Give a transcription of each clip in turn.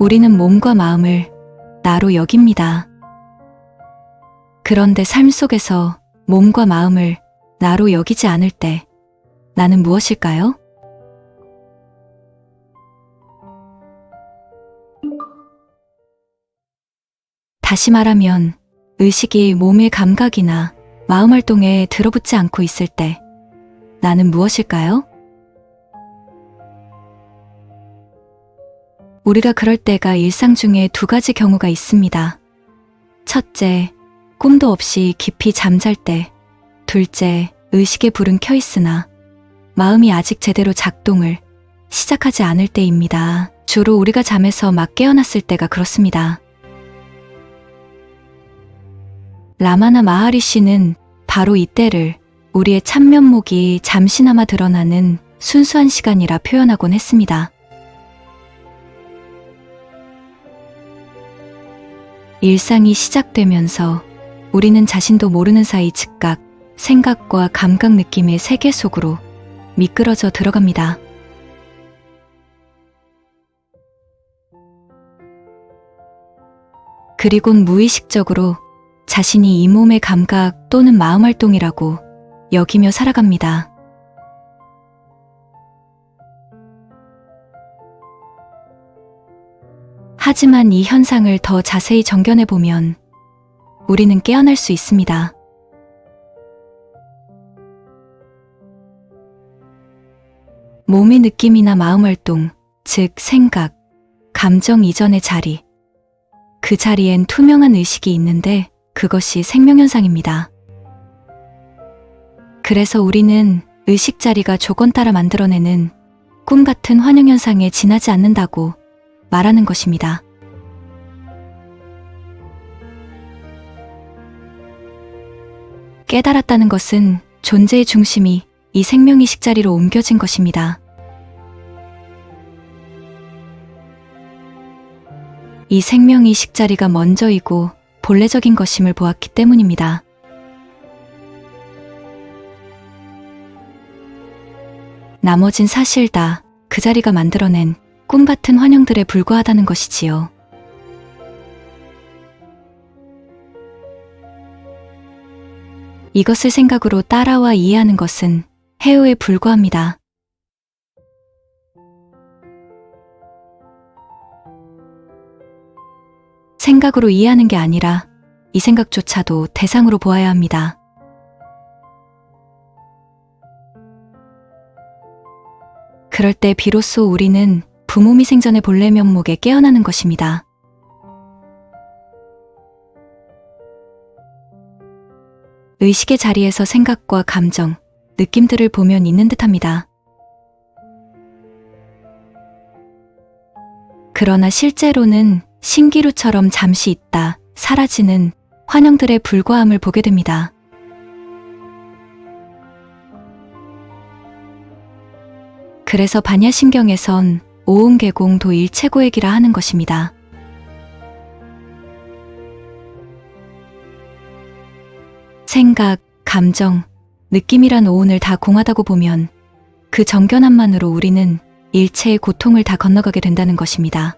우리는 몸과 마음을 나로 여깁니다. 그런데 삶 속에서 몸과 마음을 나로 여기지 않을 때 나는 무엇일까요? 다시 말하면 의식이 몸의 감각이나 마음 활동에 들어붙지 않고 있을 때 나는 무엇일까요? 우리가 그럴 때가 일상 중에 두 가지 경우가 있습니다. 첫째, 꿈도 없이 깊이 잠잘 때. 둘째, 의식의 불은 켜 있으나 마음이 아직 제대로 작동을 시작하지 않을 때입니다. 주로 우리가 잠에서 막 깨어났을 때가 그렇습니다. 라마나 마하리 씨는 바로 이때를 우리의 참면목이 잠시나마 드러나는 순수한 시간이라 표현하곤 했습니다. 일상이 시작되면서 우리는 자신도 모르는 사이 즉각 생각과 감각 느낌의 세계 속으로 미끄러져 들어갑니다. 그리곤 무의식적으로 자신이 이 몸의 감각 또는 마음 활동이라고 여기며 살아갑니다. 하지만 이 현상을 더 자세히 정견해 보면 우리는 깨어날 수 있습니다. 몸의 느낌이나 마음 활동, 즉 생각, 감정 이전의 자리. 그 자리엔 투명한 의식이 있는데 그것이 생명현상입니다. 그래서 우리는 의식 자리가 조건 따라 만들어내는 꿈 같은 환영현상에 지나지 않는다고 말하는 것입니다. 깨달았다는 것은 존재의 중심이 이 생명의식 자리로 옮겨진 것입니다. 이 생명의식 자리가 먼저이고 본래적인 것임을 보았기 때문입니다. 나머진 사실 다 그 자리가 만들어낸 꿈 같은 환영들에 불과하다는 것이지요. 이것을 생각으로 따라와 이해하는 것은 해오에 불과합니다. 생각으로 이해하는 게 아니라 이 생각조차도 대상으로 보아야 합니다. 그럴 때 비로소 우리는 부모 미 생전의 본래 면목에 깨어나는 것입니다. 의식의 자리에서 생각과 감정, 느낌들을 보면 있는 듯 합니다. 그러나 실제로는 신기루처럼 잠시 있다 사라지는 환영들의 불과함을 보게 됩니다. 그래서 반야신경에선 오음개공 도일체고액이라 하는 것입니다. 생각, 감정, 느낌이란 오운을 다 공하다고 보면 그 정견함만으로 우리는 일체의 고통을 다 건너가게 된다는 것입니다.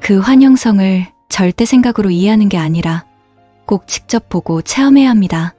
그 환영성을 절대 생각으로 이해하는 게 아니라 꼭 직접 보고 체험해야 합니다.